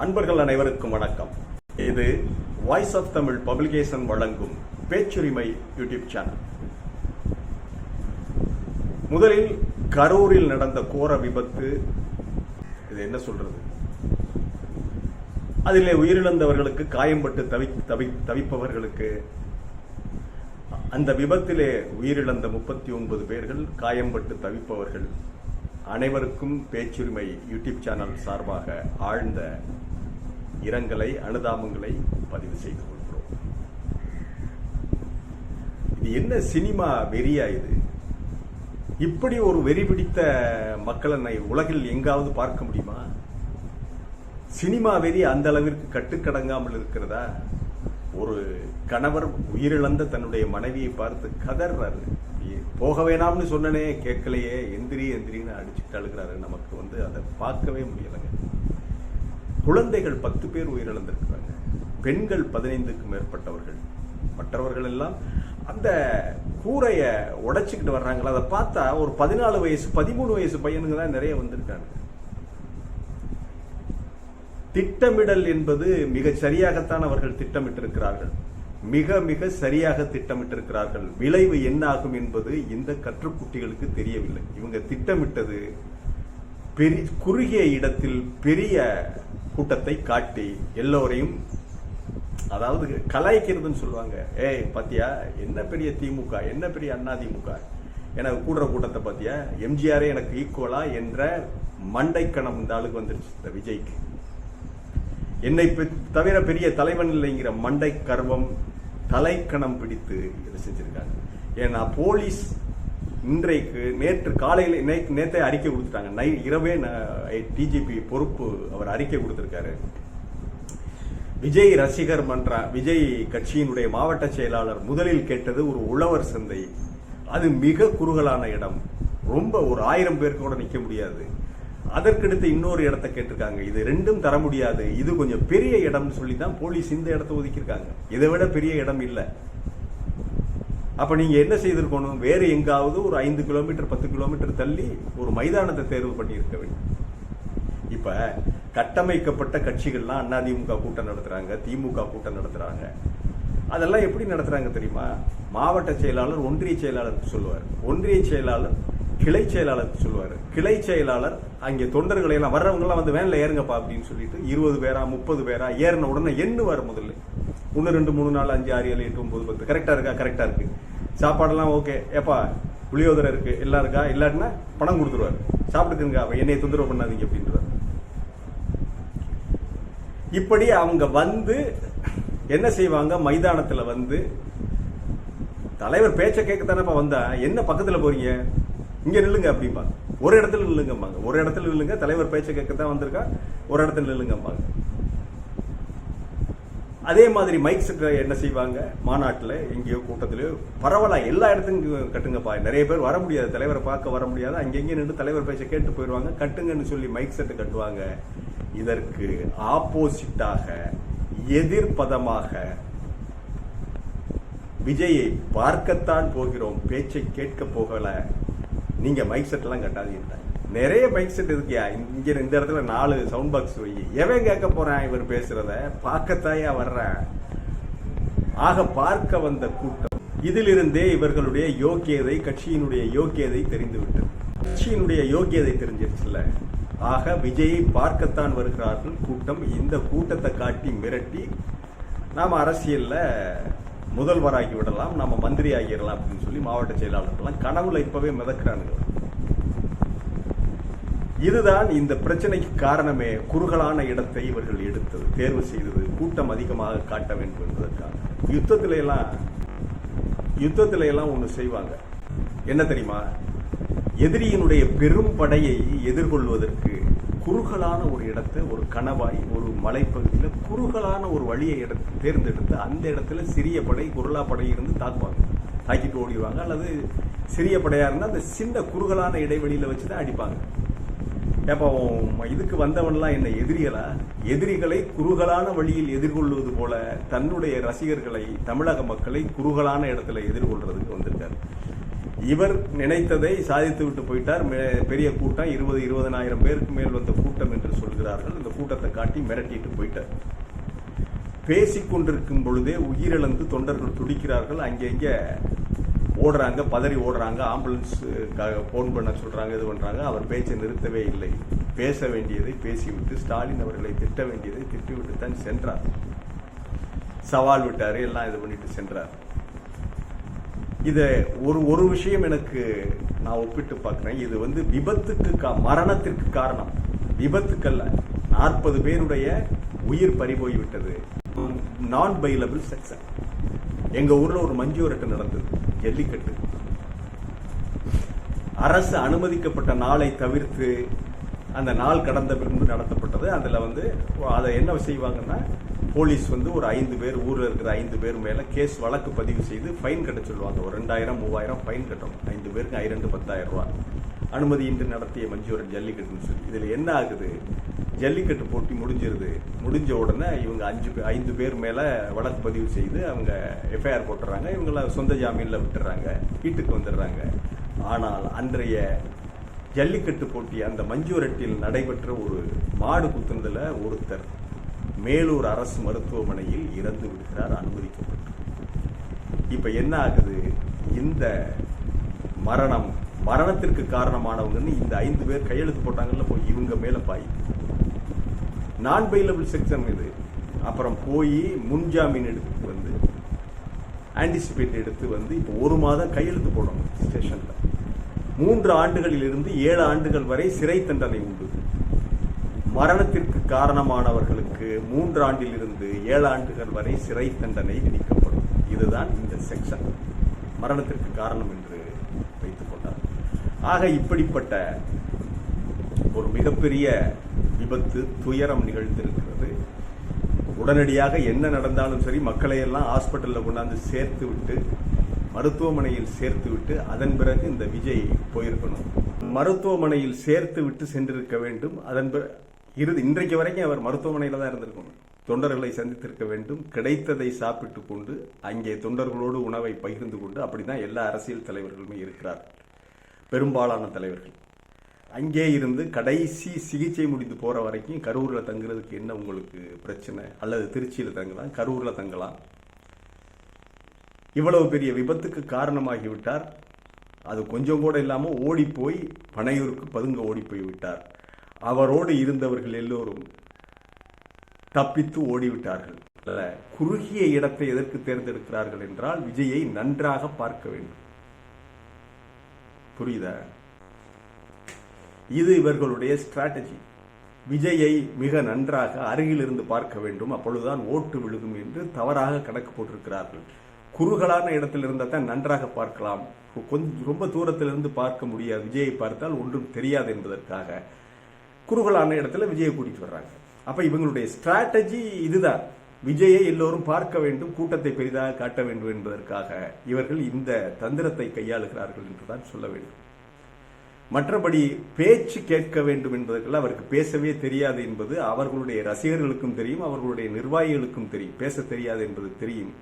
அன்பர்கள் அனைவருக்கும் வணக்கம். இது வாய்ஸ் ஆஃப் தமிழ் பப்ளிகேஷன் வழங்கும் பேச்சுரிமை யூடியூப் சேனல். முதலில் கரூரில் நடந்த கோர விபத்து. இது என்ன சொல்றது? அதிலே உயிரிழந்தவர்களுக்கு காயம்பட்டு தவி தவி தவிப்பவர்களுக்கு அந்த விபத்திலே உயிரிழந்த முப்பத்தி ஒன்பது பேர்கள் காயம்பட்டு தவிப்பவர்கள் அனைவருக்கும் பேச்சுரிமை யூடியூப் சேனல் சார்பாக ஆழ்ந்த இரங்கலை அனுதாபங்களை பதிவு செய்து கொள்கிறோம். இது என்ன சினிமா வெறியா இது? இப்படி ஒரு வெறி பிடித்த மக்களை உலகில் எங்காவது பார்க்க முடியுமா? சினிமா வெறி அந்த அளவிற்கு கட்டுக்கடங்காமல் இருக்கிறதா? ஒரு கணவர் உயிரிழந்த தன்னுடைய மனைவியை பார்த்து கதறாரு போக வேணாம்னு சொன்னனே கேட்கலையே எந்திரி எந்திரின்னு அடிச்சுட்டு அழுகிறாரு. நமக்கு வந்து அதை பார்க்கவே முடியலைங்க. குழந்தைகள் பத்து பேர் உயிரிழந்திருக்கிறாங்க. பெண்கள் பதினைந்துக்கு மேற்பட்டவர்கள். மற்றவர்கள் எல்லாம் அந்த கூரைய உடைச்சுக்கிட்டு வர்றாங்களா? அதை பார்த்தா ஒரு பதினாலு வயசு பதிமூணு வயசு பையனுங்க தான் நிறைய வந்திருக்காங்க. திட்டமிடல் என்பது மிக சரியாகத்தான் அவர்கள் திட்டமிட்டிருக்கிறார்கள். மிக மிக சரியாக திட்டமிட்டிருக்கிறார்கள். விளைவு என்ன ஆகும் என்பது இந்த கற்றுக்குட்டிகளுக்கு தெரியவில்லை. இவங்க திட்டமிட்டது பெரிய குறுகிய இடத்தில் பெரிய கூட்டத்தை காட்டி எல்லோரையும் அதாவது கலாய்க்கிறதுன்னு சொல்லுவாங்க. ஏய் பாத்தியா என்ன பெரிய திமுக என்ன பெரிய அண்ணா திமுக? எனக்கு கூடுற கூட்டத்தை பாத்தியா எம்ஜிஆரே எனக்கு ஈக்குவலா என்ற மண்டைக்கணம் இந்த ஆளுக்கு வந்துருச்சு இந்த விஜய்க்கு. என்னை தவிர பெரிய தலைவன் இல்லைங்கிற மண்டை கர்வம் தலைக்கணம் பிடித்து இதை செஞ்சிருக்காங்க. ஏன்னா போலீஸ் இன்றைக்கு நேற்று காலையில் நேற்றே அறிக்கை கொடுத்துட்டாங்க. நை இரவே டிஜிபி பொறுப்பு அவர் அறிக்கை கொடுத்திருக்காரு. விஜய் ரசிகர் மன்ற விஜய் கட்சியினுடைய மாவட்ட செயலாளர் முதலில் கேட்டது ஒரு உழவர் சந்தை. அது மிக குறுகலான இடம். ரொம்ப ஒரு ஆயிரம் பேருக்கு கூட நிக்க முடியாது. அதற்கடுத்து இன்னொரு இடத்த கேட்டிருக்காங்க. இது ரெண்டும் தர முடியாது. இது கொஞ்சம் பெரிய இடம்னு சொல்லி தான் போலீஸ் இந்த இடத்த ஒதுக்கியிருக்காங்க. இதை விட பெரிய இடம் இல்லை. அப்போ நீங்கள் என்ன செய்திருக்கணும்? வேறு எங்காவது ஒரு ஐந்து கிலோமீட்டர் பத்து கிலோமீட்டர் தள்ளி ஒரு மைதானத்தை தேர்வு பண்ணியிருக்க வேண்டும். இப்போ கட்டமைக்கப்பட்ட கட்சிகள்லாம் அதிமுக கூட்டம் நடத்துகிறாங்க திமுக கூட்டம் நடத்துகிறாங்க அதெல்லாம் எப்படி நடத்துகிறாங்க தெரியுமா? மாவட்ட செயலாளர் ஒன்றிய செயலாளருக்கு சொல்லுவார். ஒன்றிய செயலாளர் கிளை செயலாளர் சொல்லுவார். கிளை செயலாளர் அங்கே தொண்டர்களை எல்லாம் வந்து வேனில் ஏறுங்கப்பா அப்படின்னு சொல்லிட்டு இருபது பேரா முப்பது பேரா ஏறின உடனே எண்ணுவார் முதல்ல. ஒன்று ரெண்டு மூணு நாலு அஞ்சு ஆறு ஏழு எட்டு ஒம்பது பத்து. கரெக்டாக இருக்கா? கரெக்டாக இருக்கு. சாப்பாடெல்லாம் ஓகே ஏப்பா புளியோதரை இருக்கு. எல்லாம் இருக்கா? இல்லாட்டினா பணம் கொடுத்துருவாரு. சாப்பிட்டுக்குங்க. என்னையை தொந்தரவு பண்ணாதீங்க அப்படின்றார். இப்படி அவங்க வந்து என்ன செய்வாங்க? மைதானத்தில் வந்து தலைவர் பேச்சை கேட்கத்தானப்பா வந்தா? என்ன பக்கத்தில் போறீங்க? இங்க நில்லுங்க அப்படிம்பாங்க. ஒரு இடத்துல நில்லுங்கம்பாங்க. ஒரு இடத்துல நில்லுங்க. தலைவர் பேச்ச கேட்கத்தான் வந்திருக்கா. ஒரு இடத்துல நில்லுங்கம்பாங்க. அதே மாதிரி மைக் செட் என்ன செய்வாங்க? மாநாட்டில் எங்கேயோ கூட்டத்திலேயோ பரவாயில்ல எல்லா இடத்துக்கும் கட்டுங்கப்பா. நிறைய பேர் வர முடியாது. தலைவரை பார்க்க வர முடியாது. அங்கெங்கே நின்று தலைவர் பேச கேட்டு போயிடுவாங்க. கட்டுங்கன்னு சொல்லி மைக் செட்டு கட்டுவாங்க. இதற்கு ஆப்போசிட்டாக எதிர்ப்பதமாக விஜயை பார்க்கத்தான் போகிறோம். பேச்சை கேட்க போகல. நீங்க மைக் செட்டெல்லாம் கட்டாதீங்க. நிறைய பைக் செட் இருக்கியா இங்க இந்த இடத்துல நாலு சவுண்ட் பாக்ஸ் வை. எவன் கேட்க போறான் இவர் பேசுறத? பார்க்கத்தாயா வர்றேன் ஆக பார்க்க வந்த கூட்டம். இதிலிருந்தே இவர்களுடைய யோக்கியதை கட்சியினுடைய யோக்கியதை தெரிந்துவிட்டது. கட்சியினுடைய யோக்கியதை தெரிஞ்சிருச்சுல ஆக விஜயை பார்க்கத்தான் வருகிறார்கள். கூட்டம் இந்த கூட்டத்தை காட்டி மிரட்டி நாம் அரசியல்ல முதல்வராகி விடலாம். நம்ம மந்திரி ஆகிடலாம் அப்படின்னு சொல்லி மாவட்ட செயலாளர்கள்லாம் கனவுல இப்பவே மிதக்கிறானுங்க. இதுதான் இந்த பிரச்சனைக்கு காரணமே. குறுகலான இடத்தை இவர்கள் எடுத்தது. தேர்வு செய்தது. கூட்டம் அதிகமாக காட்ட வேண்டும் என்பதற்காக. யுத்தத்தில எல்லாம் யுத்தத்தில எல்லாம் ஒன்று செய்வாங்க. என்ன தெரியுமா? எதிரியினுடைய பெரும் படையை எதிர்கொள்வதற்கு குறுகலான ஒரு இடத்தை ஒரு கணவாய் ஒரு மலைப்பகுதியில் குறுகலான ஒரு வழியை இடத்தை தேர்ந்தெடுத்து அந்த இடத்துல சிறிய படை குரலா படை இருந்து தாக்குவாங்க. தாக்கிட்டு ஓடிடுவாங்க. அல்லது சிறிய படையாக இருந்தால் அந்த சின்ன குறுகலான இடைவெளியில் வச்சு தான் அடிப்பாங்க. அப்போ இதுக்கு வந்தவன்லாம் என்ன எதிரிகளா எதிரிகளை குறுகலான வழியில் எதிர்கொள்வது போல தன்னுடைய ரசிகர்களை தமிழக மக்களை குறுகலான இடத்துல எதிர்கொள்றதுக்கு வந்திருக்காரு. இவர் நினைத்ததை சாதித்து விட்டு போயிட்டார். பெரிய கூட்டம் இருபது இருபதனாயிரம் பேருக்கு மேல் வந்த கூட்டம் என்று சொல்கிறார்கள். இந்த கூட்டத்தை காட்டி மிரட்டிட்டு போயிட்டார். பேசிக் கொண்டிருக்கும் பொழுதே உயிரிழந்து தொண்டர்கள் துடிக்கிறார்கள். அங்கங்க ஓடுறாங்க பதறி ஓடுறாங்க ஆம்புலன்ஸுக்காக ஃபோன் பண்ண சொல்கிறாங்க இது பண்ணுறாங்க அவர் பேச்சை நிறுத்தவே இல்லை. பேச வேண்டியதை பேசிவிட்டு ஸ்டாலின் அவர்களை திட்ட வேண்டியதை திட்டிவிட்டு தான் சென்றார். சவால் விட்டார் எல்லாம் இது பண்ணிட்டு சென்றார். இதை ஒரு ஒரு விஷயம் எனக்கு நான் ஒப்பிட்டு பார்க்குறேன். இது வந்து விபத்துக்கு கா- மரணத்திற்கு காரணம். விபத்துக்கல்ல நாற்பது பேருடைய உயிர் பறிபோய் விட்டது நான் பைலபிள் செக்ஷன் எங்கள் ஊரில் ஒரு மஞ்சு விரட்டு நடந்தது. ஜல்லிக்கட்டு. அரசு அனுமதிக்கப்பட்ட நாளை தவிர்த்து அந்த நாள் கடந்த பின்பு நடத்தப்பட்டது. அதில் வந்து அதை என்ன செய்வாங்கன்னா போலீஸ் வந்து ஒரு ஐந்து பேர் ஊரில் இருக்கிற ஐந்து பேர் மேலே கேஸ் வழக்கு பதிவு செய்து ஃபைன் கட்ட சொல்லுவாங்க. ஒரு ரெண்டாயிரம் மூவாயிரம் ஃபைன் கட்டணும். ஐந்து பேருக்கு ஐரெண்டு பத்தாயிரம் ரூபா அனுமதியின்றி நடத்திய மஞ்சூரன் ஜல்லிக்கட்டுன்னு சொல்லி. இதில் என்ன ஆகுது? ஜல்லிக்கட்டு போட்டி முடிஞ்சிருது. முடிஞ்ச உடனே இவங்க அஞ்சு ஐந்து பேர் மேலே வழக்கு பதிவு செய்து அவங்க எஃப்ஐஆர் போட்டுறாங்க. இவங்கள சொந்த ஜாமீனில் விட்டுறாங்க. வீட்டுக்கு வந்துடுறாங்க. ஆனால் அன்றைய ஜல்லிக்கட்டு போட்டி அந்த மஞ்சூரட்டில் நடைபெற்ற ஒரு மாடு குத்துனதில் ஒருத்தர் மேலூர் அரசு மருத்துவமனையில் இறந்து விடுகிறார் அனுமதிக்கப்பட்டு. இப்போ என்ன ஆகுது? இந்த மரணம் மரணத்திற்கு காரணமானவங்கன்னு இந்த ஐந்து பேர் கையெழுத்து போட்டாங்கல்ல போய் இவங்க மேலே பாய். நான் பெயிலபிள் செக்ஷன் இது. அப்புறம் போய் முன்ஜாமீன் எடுத்து வந்து ஆன்டிசிபேட் எடுத்து வந்து இப்போ ஒரு மாதம் கையெழுத்து போடணும் ஸ்டேஷனில் மூன்று ஆண்டுகளில் இருந்து ஏழு ஆண்டுகள் வரை சிறை தண்டனை உண்டு. மரணத்திற்கு காரணமானவர்களுக்கு மூன்று ஆண்டிலிருந்து ஏழு ஆண்டுகள் வரை சிறை தண்டனை விதிக்கப்படும். இதுதான் இந்த செக்ஷன் மரணத்திற்கு காரணம் என்று வைத்துக் கொண்டார் ஆக இப்படிப்பட்ட ஒரு மிகப்பெரிய விபத்து துயரம் நிகழ்ந்திருக்கிறது. உடனடியாக என்ன நடந்தாலும் சரி மக்களை எல்லாம் ஹாஸ்பிட்டலில் கொண்டாந்து சேர்த்து விட்டு மருத்துவமனையில் சேர்த்து விட்டு அதன் பிறகு இந்த விஜய் போயிருக்கணும். மருத்துவமனையில் சேர்த்து விட்டு சென்றிருக்க வேண்டும். அதன் பிற- இறுதி இன்றைக்கு வரைக்கும் அவர் மருத்துவமனையில் தான் இருந்திருக்கணும் தொண்டர்களை சந்தித்திருக்க வேண்டும். கிடைத்ததை சாப்பிட்டு கொண்டு அங்கே தொண்டர்களோடு உணவை பகிர்ந்து கொண்டு அப்படிதான் எல்லா அரசியல் தலைவர்களுமே இருக்கிறார்கள். பெரும்பாலான தலைவர்கள். அங்கே இருந்து கடைசி சிகிச்சை முடிந்து போற வரைக்கும் கரூரில் தங்குறதுக்கு என்ன உங்களுக்கு பிரச்சனை? அல்லது திருச்சியில தங்கலாம் கரூரில் தங்கலாம். இவ்வளவு பெரிய விபத்துக்கு காரணமாகிவிட்டார் அது கொஞ்சம் கூட இல்லாமல் ஓடிப்போய் பனையூருக்கு பதுங்க ஓடிப்போய் விட்டார். அவரோடு இருந்தவர்கள் எல்லோரும் தப்பித்து ஓடிவிட்டார்கள் குறுகிய இடத்தை எதற்கு தேர்ந்தெடுக்கிறார்கள் என்றால் விஜயை நன்றாக பார்க்க வேண்டும். புரியுதா? இது இவர்களுடைய ஸ்ட்ராட்டஜி விஜயை மிக நன்றாக அருகில் இருந்து பார்க்க வேண்டும். அப்பொழுதுதான் ஓட்டு விழுகும் என்று தவறாக கணக்கு போட்டிருக்கிறார்கள். குறுகலான இடத்தில் இருந்தால் தான் நன்றாக பார்க்கலாம். கொஞ்சம் ரொம்ப தூரத்திலிருந்து பார்க்க முடியாது. விஜயை பார்த்தால் ஒன்றும் தெரியாது என்பதற்காக. குறுகலான இடத்துல விஜயை கூட்டிட்டு வர்றாங்க. அப்ப இவங்களுடைய ஸ்ட்ராட்டஜி இதுதான். விஜயை எல்லோரும் பார்க்க வேண்டும் கூட்டத்தை பெரிதாக காட்ட வேண்டும் என்பதற்காக இவர்கள் இந்த தந்திரத்தை கையாளுகிறார்கள் என்றுதான் சொல்ல வேண்டும். மற்றபடி பேச்சு கேட்க வேண்டும் என்பதற்கெல்லாம் அவருக்கு பேசவே தெரியாது என்பது அவர்களுடைய ரசிகர்களுக்கும் தெரியும் அவர்களுடைய நிர்வாகிகளுக்கும் தெரியும். பேச தெரியாது என்பது தெரியும்.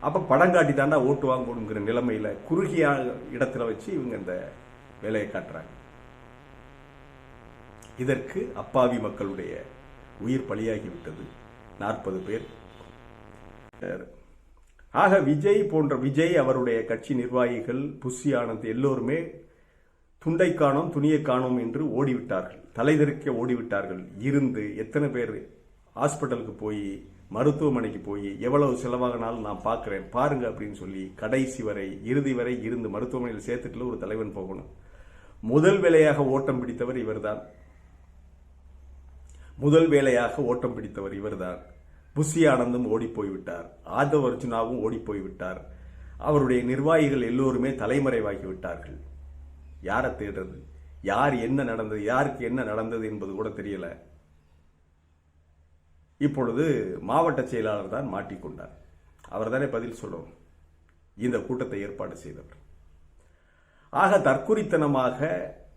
அப்ப படம் காட்டி தாண்டா ஓட்டு வாங்கணுங்கிற நிலைமையில குறுகிய இடத்துல வச்சு இவங்க இந்த வேலையை காட்டுறாங்க. இதற்கு அப்பாவி மக்களுடைய உயிர் பலியாகிவிட்டது. நாற்பது பேர். ஆக விஜய் போன்ற விஜய் அவருடைய கட்சி நிர்வாகிகள் புஷி ஆனந்த் எல்லோருமே துண்டை காணோம் துணியை காணோம் என்று ஓடிவிட்டார்கள். தலைதெறிக்க ஓடிவிட்டார்கள். இருந்து எத்தனை பேர் ஹாஸ்பிட்டலுக்கு போய் மருத்துவமனைக்கு போய் எவ்வளவு செலவாகினாலும் நான் பார்க்குறேன். பாருங்க அப்படின்னு சொல்லி கடைசி வரை இறுதி வரை இருந்து மருத்துவமனையில் சேர்த்துட்டுல ஒரு தலைவன் போகணும். முதல் வேலையாக ஓட்டம் பிடித்தவர் இவர்தான். முதல் வேலையாக ஓட்டம் பிடித்தவர் இவர்தான். புஷி ஆனந்தும் ஓடிப்போய்விட்டார். போய்விட்டார் ஆதவ் அர்ஜுனாவும் ஓடி அவருடைய நிர்வாகிகள் எல்லோருமே தலைமறைவாகி விட்டார்கள். யாரை தேடுறது? யார் என்ன நடந்தது? யாருக்கு என்ன நடந்தது என்பது கூட தெரியல. இப்பொழுது மாவட்ட செயலாளர் தான் மாட்டிக்கொண்டார். அவர் தானே பதில் சொல்லணும். இந்த கூட்டத்தை ஏற்பாடு செய்தவர். ஆக தற்குறித்தனமாக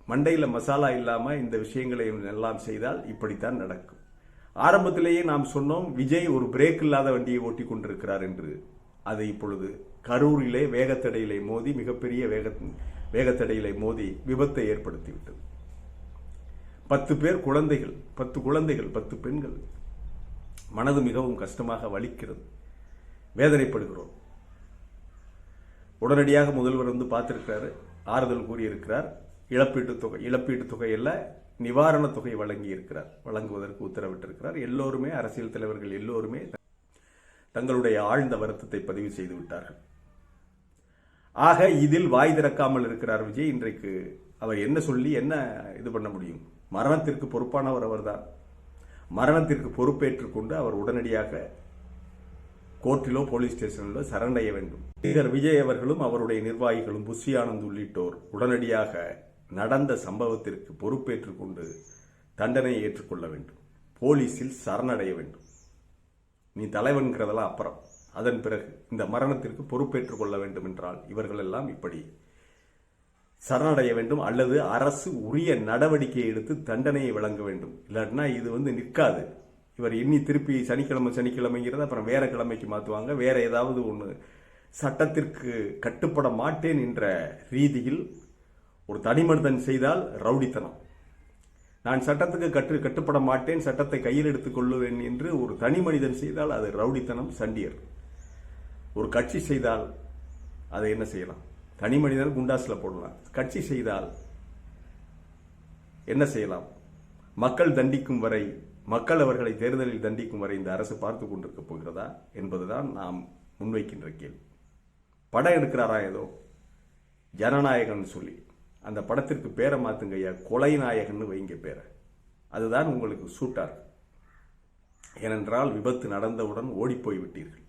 மண்டையில மசாலா இல்லாம இந்த விஷயங்களை எல்லாம் செய்தால் இப்படித்தான் நடக்கும். ஆரம்பத்திலேயே நாம் சொன்னோம் விஜய் ஒரு பிரேக் இல்லாத வண்டியை ஓட்டி கொண்டிருக்கிறார் என்று. அது இப்பொழுது கரூரிலே வேகத்தடையிலே மோதி மிகப்பெரிய வேக வேகத்தடையிலே மோதி விபத்தை ஏற்படுத்திவிட்டது. பத்து பேர் குழந்தைகள் பத்து குழந்தைகள் பத்து பெண்கள். மனது மிகவும் கஷ்டமாக வலிக்கிறது. வேதனைப்படுகிறோம். உடனடியாக முதல்வர் வந்து பார்த்திருக்கிறாரு. ஆறுதல் கூறியிருக்கிறார். இழப்பீட்டு தொகை இழப்பீட்டு தொகையில் நிவாரணத் தொகை வழங்கி இருக்கிறார் வழங்குவதற்கு உத்தரவிட்டிருக்கிறார். எல்லோருமே அரசியல் தலைவர்கள் எல்லோருமே தங்களுடைய ஆழ்ந்த வருத்தத்தை பதிவு செய்து விட்டார்கள். ஆக இதில் வாய் திறக்காமல் இருக்கிறார் விஜய். இன்றைக்கு அவர் என்ன சொல்லி என்ன இது பண்ண முடியும்? மரணத்திற்கு பொறுப்பானவர் அவர்தான். மரணத்திற்கு பொறுப்பேற்றுக் கொண்டு அவர் உடனடியாக கோர்ட்டிலோ போலீஸ் ஸ்டேஷனிலோ சரணடைய வேண்டும். நடிகர் விஜய் அவர்களும் அவருடைய நிர்வாகிகளும் புஷி ஆனந்த் உள்ளிட்டோர் உடனடியாக நடந்த சம்பவத்திற்கு பொறுப்பேற்றுக் கொண்டு தண்டனையை ஏற்றுக்கொள்ள வேண்டும். போலீஸில் சரணடைய வேண்டும். நீ தலைவன்கிறதெல்லாம் அப்புறம். அதன் பிறகு இந்த மரணத்திற்கு பொறுப்பேற்றுக் கொள்ள வேண்டும் என்றால் இவர்களெல்லாம் இப்படி சரணடைய வேண்டும் அல்லது அரசு உரிய நடவடிக்கையை எடுத்து தண்டனையை வழங்க வேண்டும். இல்லாட்டினா இது வந்து நிற்காது. இவர் எண்ணி திருப்பி சனிக்கிழமை சனிக்கிழமைங்கிறத அப்புறம் வேற கிழமைக்கு மாற்றுவாங்க வேற ஏதாவது ஒன்று சட்டத்திற்கு கட்டுப்பட மாட்டேன் என்ற ரீதியில் ஒரு தனிமனிதன் செய்தால் ரவுடித்தனம். நான் சட்டத்துக்கு கற்று கட்டுப்பட மாட்டேன் சட்டத்தை கையில் எடுத்துக் கொள்ளுவேன் என்று ஒரு தனி மனிதன் செய்தால் அது ரவுடித்தனம் சண்டியர். ஒரு கட்சி செய்தால் அதை என்ன செய்யலாம்? தனி மனிதன் குண்டாஸில் போடலாம் கட்சி செய்தால் என்ன செய்யலாம்? மக்கள் தண்டிக்கும் வரை மக்கள் அவர்களை தேர்தலில் தண்டிக்கும் வரை இந்த அரசு பார்த்து கொண்டிருக்க போகிறதா என்பதுதான் நாம் முன்வைக்கின்ற கேள்வி. படம் எடுக்கிறாரா ஏதோ? ஜனநாயகன் சொல்லி. அந்த படத்திற்கு பேரை மாத்துங்க ஐயா. கொலை நாயகன்னு வைங்க பேரை. அதுதான் உங்களுக்கு சூட்டார் ஏனென்றால் விபத்து நடந்தவுடன் ஓடிப்போய் விட்டீர்கள்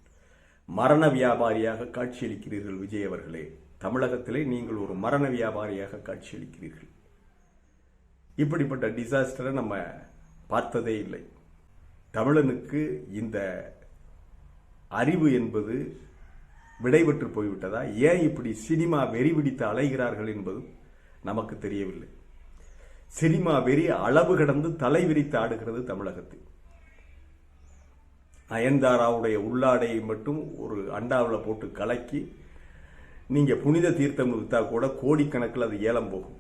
மரண வியாபாரியாக காட்சியளிக்கிறீர்கள் விஜய் அவர்களே. தமிழகத்திலே நீங்கள் ஒரு மரண வியாபாரியாக காட்சியளிக்கிறீர்கள். இப்படிப்பட்ட டிசாஸ்டரை நம்ம பார்த்ததே இல்லை. தமிழனுக்கு இந்த அறிவு என்பது விடைபெற்று போய்விட்டதா? ஏன் இப்படி சினிமா வெறி பிடித்து அலைகிறார்கள் என்பதும் நமக்கு தெரியவில்லை. சினிமா வெறி அளவு கடந்து தலை விரித்து ஆடுகிறது தமிழகத்தில். நயன்தாராவுடைய உள்ளாடையை மட்டும் ஒரு அண்டாவில் போட்டு கலக்கி நீங்கள் புனித தீர்த்தம் விற்றா கூட கோடிக்கணக்கில் அது ஏலம் போகும்.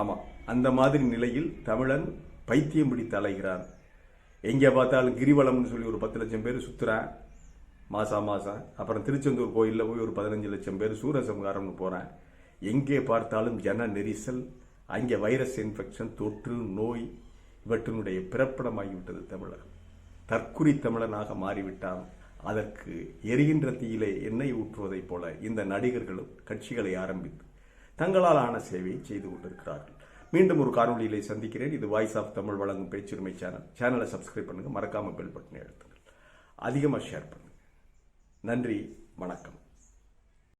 ஆமாம் அந்த மாதிரி நிலையில் தமிழன் பைத்தியம் பிடித்து அலைகிறான். எங்கே பார்த்தாலும் கிரிவலம்னு சொல்லி ஒரு பத்து லட்சம் பேர் சுத்துறான். மாசா மாசம் அப்புறம் திருச்செந்தூர் கோயிலில் போய் ஒரு பதினஞ்சு லட்சம் பேர் சூரசம்காரம்னு போகிறேன் எங்கே பார்த்தாலும் ஜன நெரிசல் அங்கே வைரஸ் இன்ஃபெக்ஷன் தொற்று நோய் இவற்றினுடைய பிறப்பிடமாகிவிட்டது தமிழகம் தற்குறி தமிழனாக மாறிவிட்டான். அதற்கு எரிகின்ற தீயிலே எண்ணெய் ஊற்றுவதைப் போல இந்த நடிகர்களும் கட்சிகளை ஆரம்பித்து தங்களால் ஆன சேவையை செய்து கொண்டிருக்கிறார்கள். மீண்டும் ஒரு காணொலியிலே சந்திக்கிறேன். இது வாய்ஸ் ஆஃப் தமிழ் வழங்கும் பேச்சுரிமை சேனல். சேனலை சப்ஸ்கிரைப் பண்ணுங்கள் மறக்காமல் பெல் பட்டனை அழுத்துங்கள். அதிகமாக ஷேர் பண்ணுங்கள் நன்றி. வணக்கம்.